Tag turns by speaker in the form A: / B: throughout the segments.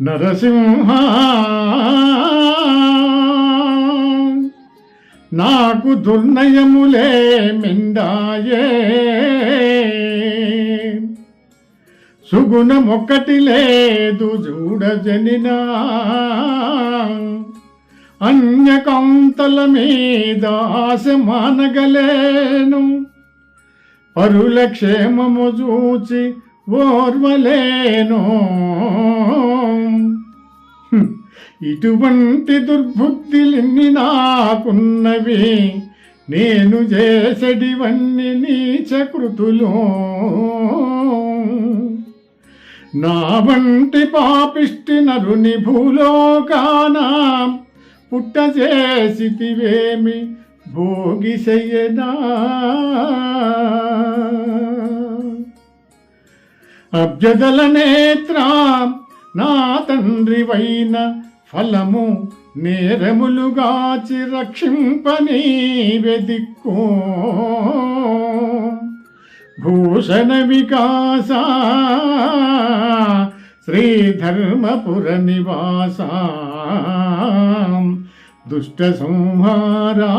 A: నరసింహ! నాకు దుర్నయములే మిందాయే. సుగుణమొక్కటి లేదు చూడజనినా అన్యకాంతల మీద ఆశ మానగలేను. పరుల క్షేమము చూచి ఓర్వలేను. ఇటువంటి దుర్బుద్ధిలిన్ని నాకున్నవి నేను చేసడివన్నీ నీచకృతులు. నా వంటి పాపిష్టి నరుని భూలోకాన పుట్ట చేసితివేమి భోగిసయ్యనా అభ్యదల నేత్ర నా తండ్రివైన ఫలము నేరములుగాచి రక్షింపని వెదిక్కో. భూషణ వికాస శ్రీధర్మపుర నివాస దుష్ట సంహారా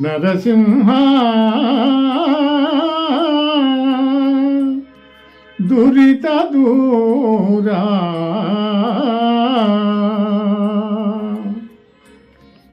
A: నరసింహ. దురిత దూ